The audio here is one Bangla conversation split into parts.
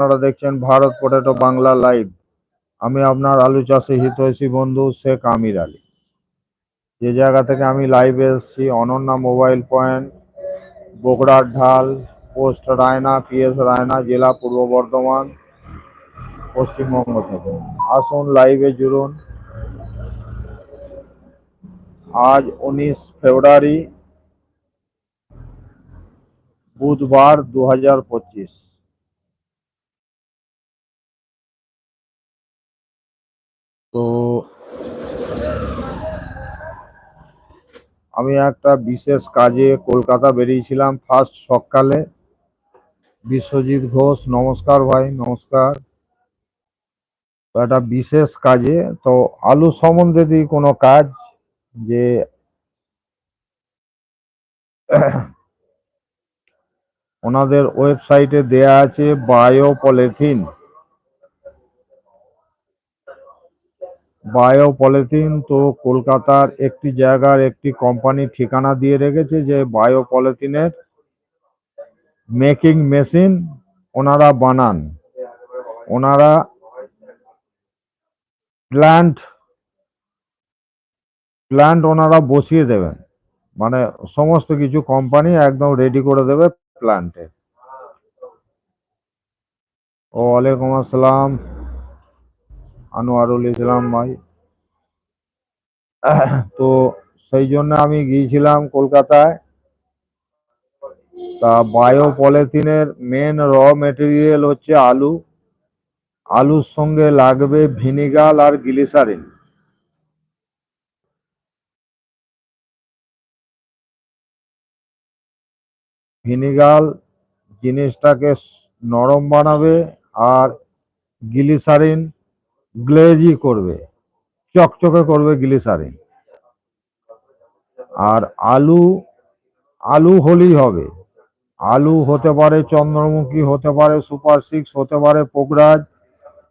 আপনারা দেখছেন ভারত পটেটো বাংলা লাইভ আমি আপনার আলু চাষে হিতৈষী বন্ধু শেখ আমির আলী। যে জায়গা থেকে আমি লাইভে এসেছি, অনন্যা মোবাইল পয়েন্ট বগুড়ার ঢাল, পোস্ট রায়না, পিএস রায়না, জেলা পূর্ব বর্ধমান, পশ্চিমবঙ্গ থেকে। আসুন লাইভে জুড়ুন। আজ উনিশ ফেব্রুয়ারি, বুধবার দু হাজার পঁচিশ তো আমি একটা বিশেষ কাজে কলকাতা বেরিয়েছিলাম ফার্স্ট সকালে। বিশ্বজিৎ ঘোষ, নমস্কার ভাই, নমস্কার। একটা বিশেষ কাজে, তো আলু সম্বন্ধে যদি কোনো কাজ যে ওনাদের ওয়েবসাইটে দেয়া আছে বায়ো পলিথিন বায়ো পলিথিন তো কলকাতার একটি জায়গার একটি কোম্পানি ঠিকানা দিয়ে রেখেছে যে বায়োপলিথিনের মেকিং মেশিন ওনারা বানান। ওনারা প্ল্যান্ট প্ল্যান্ট ওনারা বসিয়ে দেবেন। মানে সমস্ত কিছু কোম্পানি একদম রেডি করে দেবে প্ল্যান্টে ওয়ালাইকুম আসসালাম। আনোয়ারুল ইসলাম ভাই। তো সেই জন্য আমি গিয়েছিলাম কলকাতায়। তা বায়ো পলিথিনের মেন র মেটেরিয়াল হচ্ছে আলু। আলুর সঙ্গে লাগবে ভিনিগাল আর গ্লিসারিন। ভিনিগাল জিনিসটাকে নরম বানাবে আর গ্লিসারিন গ্লেজি করবে, চকচকে করবে গ্লিসারিন। আর আলু আলু হলেই হবে। আলু হতে পারে চন্দ্রমুখী, হতে পারে সুপার সিক্স, হতে পারে পোকরাজ,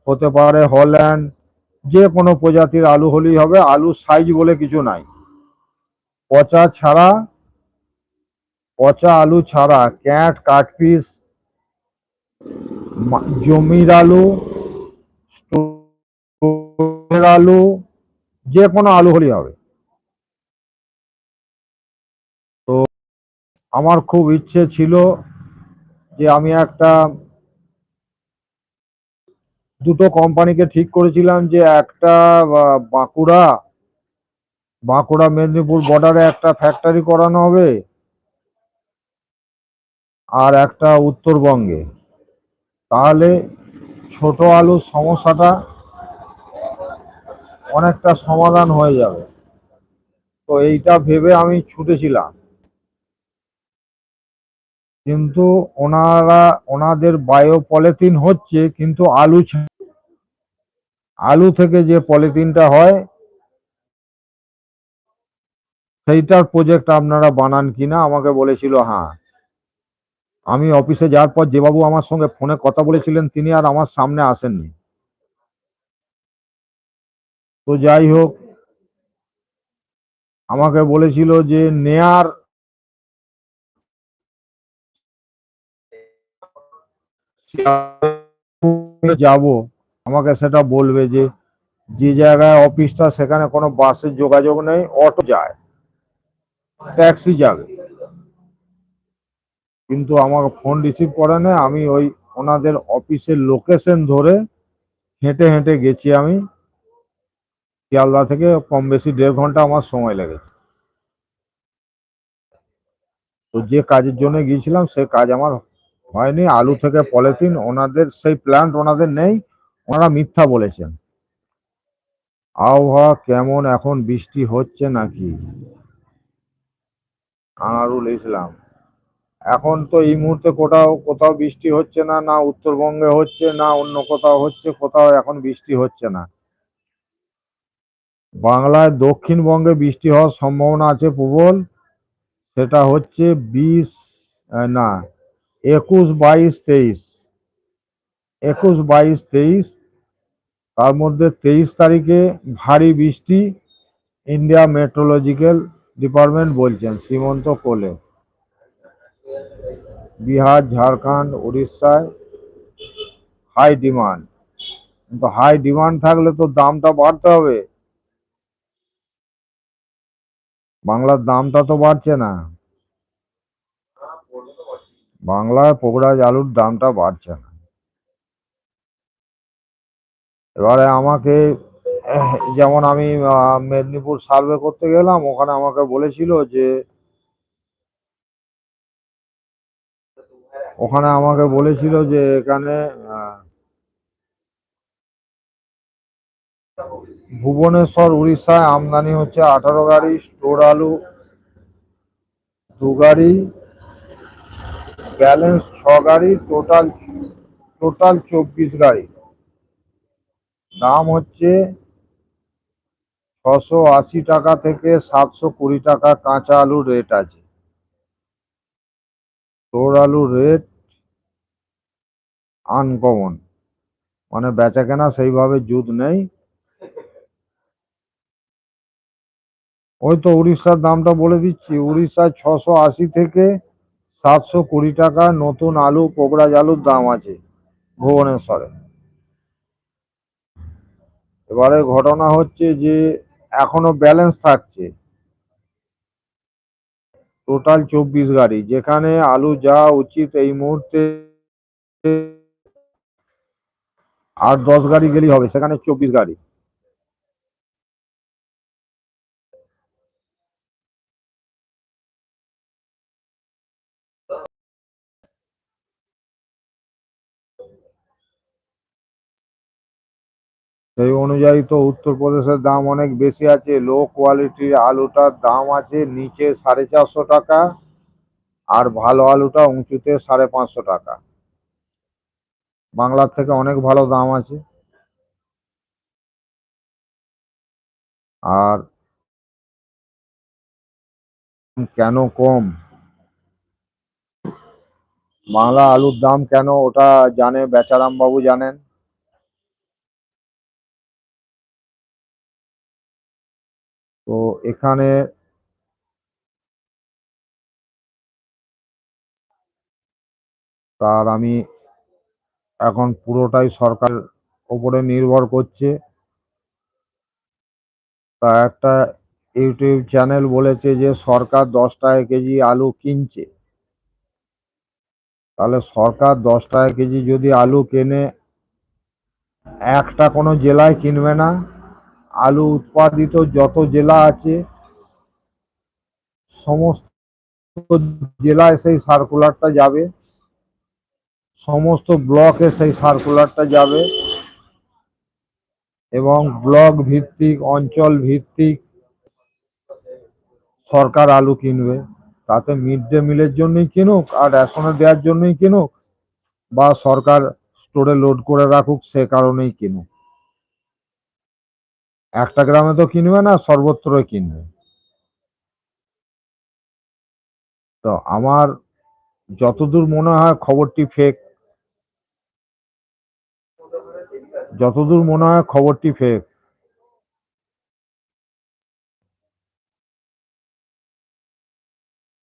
হতে পারে হল্যান্ড, যে কোনো প্রজাতির আলু হলেই হবে। আলু সাইজ বলে কিছু নাই। পচা ছাড়া, পচা আলু ছাড়া ক্যাট কাঠপিস জমির আলু আলু, যে কোনো আলু হলেই হবে। তো আমার খুব ইচ্ছে ছিল যে আমি একটা দুটো কোম্পানিকে ঠিক করেছিলাম যে একটা বাঁকুড়া বাঁকুড়া মেদিনীপুর বর্ডারে একটা ফ্যাক্টরি করানো হবে আর একটা উত্তরবঙ্গে। তাহলে ছোট আলুর সমস্যাটা অনেকটা সমাধান হয়ে যাবে। তো এইটা ভেবে আমি ছুটেছিলাম। কিন্তু ওনারা, ওনাদের বায়ো পলিথিন হচ্ছে, কিন্তু আলু আলু থেকে যে পলিথিনটা হয়, সেইটার প্রজেক্ট আপনারা বানান কিনা, আমাকে বলেছিল হ্যাঁ। আমি অফিসে যাওয়ার পর যে বাবু আমার সঙ্গে ফোনে কথা বলেছিলেন, তিনি আর আমার সামনে আসেননি। তো যাই হোক, আমাকে বলেছিল যে নেয়ার যাব। আমাকে সেটা বলবে যে যে জায়গায় অফিসটা সেখানে কোনো বাসের যোগাযোগ নেই অটো যায় ট্যাক্সি যাবে। কিন্তু আমাকে ফোন রিসিভ করে না, আমি ওই ওনাদের অফিসের লোকেশন ধরে হেঁটে হেঁটে গেছি আমি। শিয়ালদা থেকে কম বেশি দেড় ঘণ্টা আমার সময় লেগেছে। তো যে কাজের জন্য গিয়েছিলাম, সে কাজ আমার হয়নি। আলু থেকে পলিথিন, ওনাদের, সেই প্ল্যান্ট ওনাদের নেই। ওনারা মিথ্যা বলেছেন। আবহাওয়া কেমন, এখন বৃষ্টি হচ্ছে নাকি? আনারুল ইসলাম, এখন তো এই মুহূর্তে কোথাও কোথাও বৃষ্টি হচ্ছে না না উত্তরবঙ্গে হচ্ছে না, অন্য কোথাও হচ্ছে, কোথাও এখন বৃষ্টি হচ্ছে না। বাংলায় দক্ষিণবঙ্গে বৃষ্টি হওয়ার সম্ভাবনা আছে প্রবল। সেটা হচ্ছে বিশ না, একুশ, বাইশ, তেইশ। একুশ, বাইশ, তেইশ। তার মধ্যে তেইশ তারিখে ভারী বৃষ্টি ইন্ডিয়া মেট্রোলজিক্যাল ডিপার্টমেন্ট বলছেন সীমন্ত কোলে। বিহার, ঝাড়খণ্ড, উড়িষ্যায় হাই ডিমান্ড কিন্তু হাই ডিমান্ড থাকলে তো দামটা বাড়তে হবে। বাংলার দামটা তো বাড়ছে না। বাংলায় পোকরাজ আলুর দামটা বাড়ছে না। এবারে আমাকে, যেমন আমি মেদিনীপুর সার্ভে করতে গেলাম, ওখানে আমাকে বলেছিল যে, ওখানে আমাকে বলেছিল যে এখানে ভুবনেশ্বর, উড়িষ্যায় আমদানি হচ্ছে আঠারো গাড়ি স্টোর আলু দু গাড়ি, ব্যালেন্স ছ গাড়ি, টোটাল টোটাল চব্বিশ গাড়ি। দাম হচ্ছে ছশো আশি টাকা থেকে সাতশো কুড়ি টাকা কাঁচা আলুর রেট আছে। স্টোর আলুর রেট আনকমন মানে বেচা কেনা সেইভাবে জুত নেই। ওই তো উড়িষ্যার দামটা বলে দিচ্ছি। উড়িষ্যার ছশো আশি থেকে সাতশো কুড়ি টাকা নতুন আলু কোকড়াজ আলুর দাম আছে ভুবনেশ্বরে। এবারে ঘটনা হচ্ছে যে এখনও ব্যালেন্স থাকছে। টোটাল চব্বিশ গাড়ি, যেখানে আলু যা উচিত এই মুহূর্তে আর দশ গাড়ি গেলেই হবে, সেখানে চব্বিশ গাড়ি। সেই অনুযায়ী তো উত্তরপ্রদেশের দাম অনেক বেশি আছে। লো কোয়ালিটির আলুটার দাম আছে নিচে সাড়ে চারশো টাকা আর ভালো আলুটা উঁচুতে সাড়ে পাঁচশো টাকা। বাংলার থেকে অনেক ভালো দাম আছে। আর কেন কম? বাংলা আলুর দাম কেন? ওটা জানে বেচারাম বাবু জানেন। তো এখানে তার আমি এখন পুরোটাই সরকার ওপরে নির্ভর করছে। তা একটা ইউটিউব চ্যানেল বলেছে যে, সরকার দশ টাকা কেজি আলু কিনছে। তাহলে সরকার দশ টাকা কেজি যদি আলু কেনে, একটা কোনো জেলায় কিনবে না? আলু উৎপাদিত যত জেলা আছে, সমস্ত জেলায় সেই সার্কুলারটা যাবে, সমস্ত ব্লকে সেই সার্কুলারটা যাবে এবং ব্লক ভিত্তিক, অঞ্চল ভিত্তিক সরকার আলু কিনবে। তাতে মিড ডে মিলের জন্যই কিনুক আর রেশনে দেওয়ার জন্যই কিনুক বা সরকার স্টোরে লোড করে রাখুক সে কারণেই কিনুক। একটা গ্রামে তো কিনবে না, সর্বত্রই কিনবে। তো আমার যতদূর মনে হয় খবরটি ফেক যতদূর মনে হয় খবরটি ফেক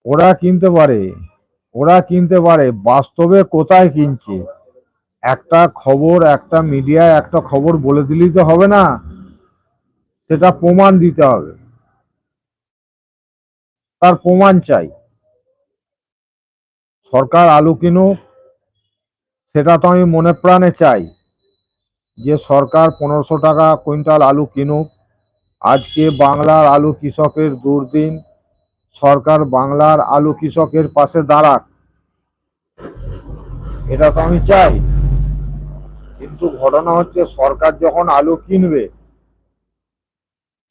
ওরা কিনতে পারে, ওরা কিনতে পারে, বাস্তবে কোথায় কিনছে? একটা খবর, একটা মিডিয়ায় একটা খবর বলে দিলেই তো হবে না। সেটা প্রমাণ দিতে হবে। তার প্রমাণ চাই। সরকার আলু কিনুক, সেটা তো আমি মনে প্রাণে চাই যে সরকার পনেরোশো টাকা কুইন্টাল আলু কিনুক। আজকে বাংলার আলু কৃষকের দুর্দিন, সরকার বাংলার আলু কৃষকের পাশে দাঁড়াক। এটা তো আমি চাই। কিন্তু ঘটনা হচ্ছে সরকার যখন আলু কিনবে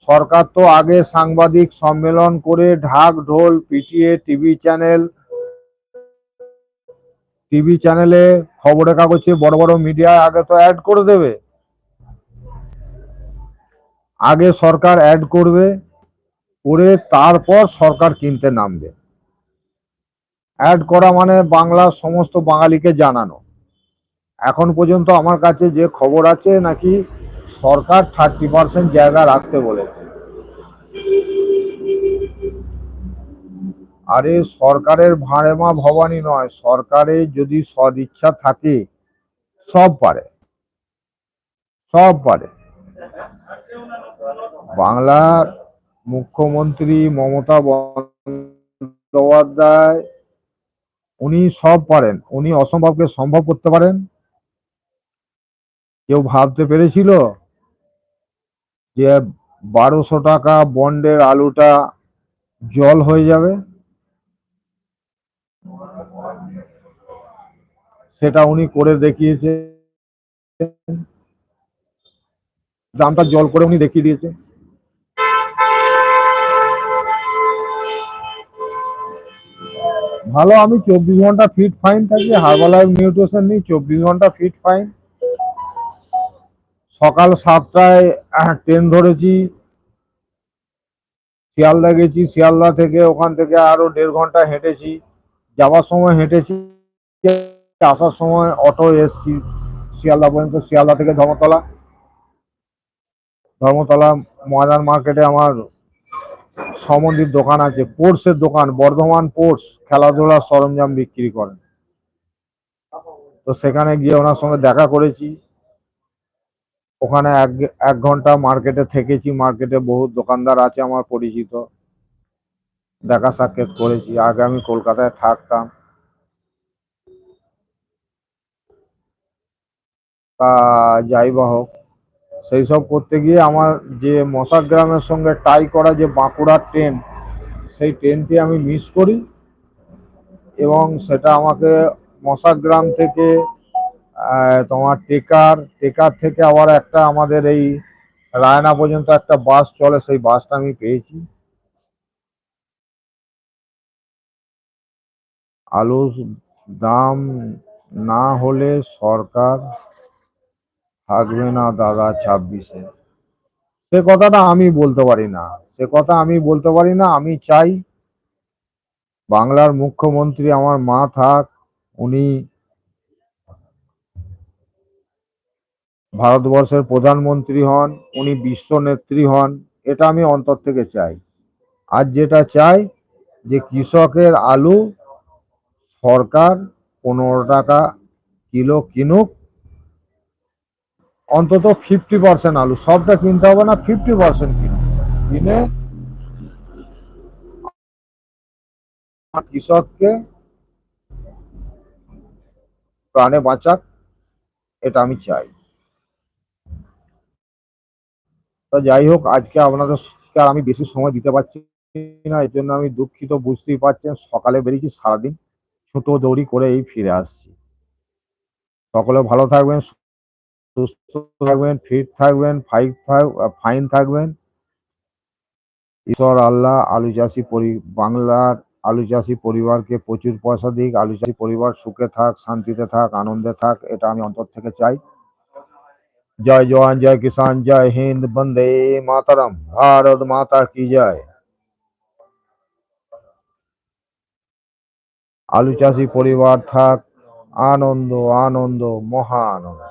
সরকার তো আগে সাংবাদিক সম্মেলন করে ঢাক, ঢোল পিটিয়ে টিভি চ্যানেল, টিভি চ্যানেলে খবরের কাগজে বড় বড় মিডিয়ায় আগে তো অ্যাড করে দেবে। আগে সরকার অ্যাড করবে, করে তারপর সরকার কিনতে নামবে। অ্যাড করা মানে বাংলার সমস্ত বাঙালিকে জানানো। এখন পর্যন্ত আমার কাছে যে খবর আছে নাকি সরকার থার্টি পার্সেন্ট জায়গা রাখতে বলেছে। আরে সরকারের ভাঁড়েমা ভবানী নয় সরকারের যদি সদিচ্ছা থাকে, সব পারে। সব পারে। বাংলার মুখ্যমন্ত্রী মমতা বন্দ্যোপাধ্যায়, উনি সব পারেন। উনি অসম্ভবকে সম্ভব করতে পারেন। কেউ ভাবতে পেরেছিল যে বারোশো টাকা বন্ডের আলুটা জল হয়ে যাবে? সেটা উনি করে দেখিয়েছে। দামটা জল করে উনি দেখিয়ে দিয়েছে। ভালো, আমি চব্বিশ ঘণ্টা ফিট ফাইন থাকি। হার্বালাইফ নিউট্রিশন নিই, চব্বিশ ঘণ্টা ফিট ফাইন সকাল সাতটায় ট্রেন ধরেছি। শিয়ালদা গেছি, শিয়ালদা থেকে ওখান থেকে আরও দেড় ঘণ্টা হেঁটেছি। যাওয়ার সময় হেঁটেছি, আসার সময় অটো এসছি শিয়ালদা পর্যন্ত, শিয়ালদা থেকে ধর্মতলা। ধর্মতলা ময়দান মার্কেটে আমার সমন্দির দোকান আছে পোর্টসের দোকান, বর্ধমান পোর্টস খেলাধুলার সরঞ্জাম বিক্রি করেন। তো সেখানে গিয়ে ওনার সঙ্গে দেখা করেছি। ওখানে এক এক ঘণ্টা মার্কেটে থেকেছি মার্কেটে বহু দোকানদার আছে আমার পরিচিত। দেখা সাক্ষাৎ করেছি, আগে আমি কলকাতায় থাকতাম। তা যাই বা হোক, সেই সব করতে গিয়ে আমার যে মশাগ্রামের সঙ্গে টাই করা যে বাঁকুড়ার ট্রেন সেই ট্রেনটি আমি মিস করি এবং সেটা আমাকে মশাগ্রাম থেকে তোমার টেকার টেকার থেকে আবার একটা আমাদের এই রায়না পর্যন্ত একটা বাস চলে, সেই বাসটা আমি পেয়েছি। আলুর দাম না হলে সরকার থাকবে না দাদা ছাব্বিশে। সে কথাটা আমি বলতে পারি না। সে কথা আমি বলতে পারি না, আমি চাই বাংলার মুখ্যমন্ত্রী আমার মা থাক, উনি ভারতবর্ষের প্রধানমন্ত্রী হন, উনি বিশ্ব নেত্রী হন, এটা আমি অন্তর থেকে চাই। আর যেটা চাই যে কৃষকের আলু সরকার পনেরো টাকা কিলো কিনুক, অন্তত ফিফটি পার্সেন্ট আলু, সবটা কিনতে হবে না ফিফটি পার্সেন্ট কিনুক। কিনে কৃষককে প্রাণে বাঁচাক, এটা আমি চাই। তো যাই হোক, আজকে আপনাদের আমি বেশি সময় দিতে পারছি না, এর জন্য আমি দুঃখিত, বুঝতেই পারছেন, সকালে বেরিয়েছি, সারাদিন ছোট দৌড়ি করে এই ফিরে আসছি। সকলে ভালো থাকবেন, সুস্থ থাকবেন ফিট থাকবেন ফাইভ ফাইন থাকবেন। ঈশ্বর আল্লাহ, আলু চাষি বাংলার আলু চাষি পরিবারকে প্রচুর পয়সা দিক, আলু চাষি পরিবার সুখে থাক, শান্তিতে থাক, আনন্দে থাক, এটা আমি অন্তর থেকে চাই। জয় জওয়ান জয় কিষান জয় হিন্দ বন্দে মাতারাম ভারত মাতা কি জয় আলু চাষি পরিবার থাক আনন্দ আনন্দ মহা আনন্দ